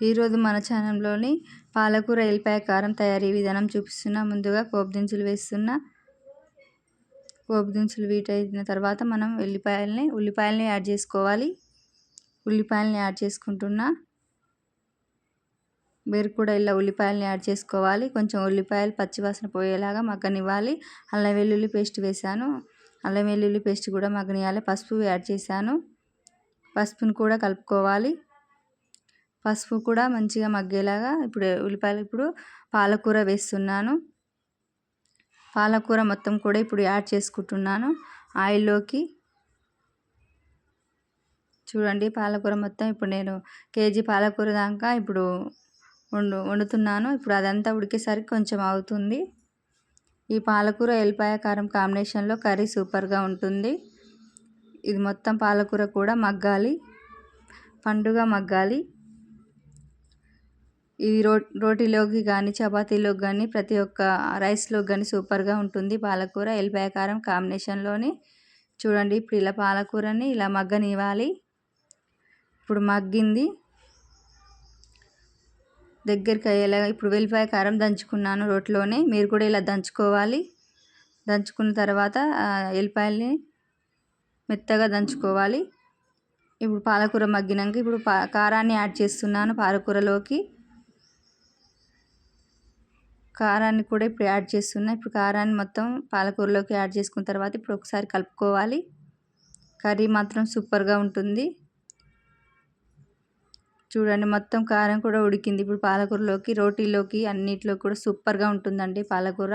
ఈరోజు మన ఛానల్లోని పాలకూర ఎల్లిపాయ కారం తయారీ విధానం చూపిస్తున్నా ముందుగా పోపు దినుసులు వేస్తున్నా పోపు దినుసులు వీటైన తర్వాత మనం ఎల్లిపాయలని ఉల్లిపాయలని యాడ్ చేసుకోవాలి. ఉల్లిపాయలని యాడ్ చేసుకుంటున్నా మీరు కూడా ఇలా ఉల్లిపాయలని యాడ్ చేసుకోవాలి. కొంచెం ఉల్లిపాయలు పచ్చివాసన పోయేలాగా మగ్గనివ్వాలి. అల్లం వెల్లుల్లి పేస్ట్ వేసాను అల్లం వెల్లుల్లి పేస్ట్ కూడా మగ్గనియాలి. పసుపు యాడ్ చేశాను. పసుపును కూడా కలుపుకోవాలి. పసుపు కూడా మంచిగా మగ్గేలాగా ఇప్పుడు ఉల్లిపాయలు ఇప్పుడు పాలకూర వేస్తున్నాను. పాలకూర మొత్తం కూడా ఇప్పుడు యాడ్ చేసుకుంటున్నాను. ఆయిల్లోకి. చూడండి పాలకూర మొత్తం ఇప్పుడు నేను కేజీ పాలకూర దాకా ఇప్పుడు వండు వండుతున్నాను. ఇప్పుడు అదంతా ఉడికేసరికి కొంచెం అవుతుంది. ఈ పాలకూర ఎల్లిపాయ కారం కాంబినేషన్లో కర్రీ సూపర్గా ఉంటుంది. ఇది మొత్తం పాలకూర కూడా మగ్గాలి. పండుగ మగ్గాలి. ఇది రో రోటీలోకి కానీ చపాతీలోకి కానీ ప్రతి ఒక్క రైస్లోకి కానీ సూపర్గా ఉంటుంది. పాలకూర ఎల్లిపాయ కారం కాంబినేషన్లోని చూడండి. ఇప్పుడు ఇలా పాలకూరని ఇలా మగ్గనివ్వాలి. ఇప్పుడు మగ్గింది. దగ్గరికి అయ్యేలా ఇప్పుడు వెల్లిపాయ కారం దంచుకున్నాను రోట్లోనే. మీరు కూడా ఇలా దంచుకోవాలి. దంచుకున్న తర్వాత ఎల్లిపాయల్ని మెత్తగా దంచుకోవాలి. ఇప్పుడు పాలకూర మగ్గినాక ఇప్పుడు కారాన్ని యాడ్ చేస్తున్నాను పాలకూరలోకి. కారాన్ని కూడా ఇప్పుడు యాడ్ చేస్తున్నా. ఇప్పుడు కారాన్ని మొత్తం పాలకూరలోకి యాడ్ చేసుకున్న తర్వాత ఇప్పుడు ఒకసారి కలుపుకోవాలి. కర్రీ మాత్రం సూపర్గా ఉంటుంది. చూడండి మొత్తం కారం కూడా ఉడికింది. ఇప్పుడు పాలకూరలోకి రోటీలోకి అన్నిటిలో కూడా సూపర్గా ఉంటుందండి పాలకూర.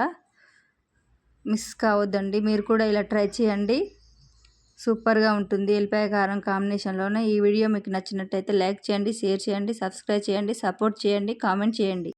మిస్ కావద్దండి. మీరు కూడా ఇలా ట్రై చేయండి. సూపర్గా ఉంటుంది ఎల్లిపాయ కారం కాంబినేషన్లోనే. ఈ వీడియో మీకు నచ్చినట్టయితే లైక్ చేయండి షేర్ చేయండి సబ్స్క్రైబ్ చేయండి సపోర్ట్ చేయండి కామెంట్ చేయండి.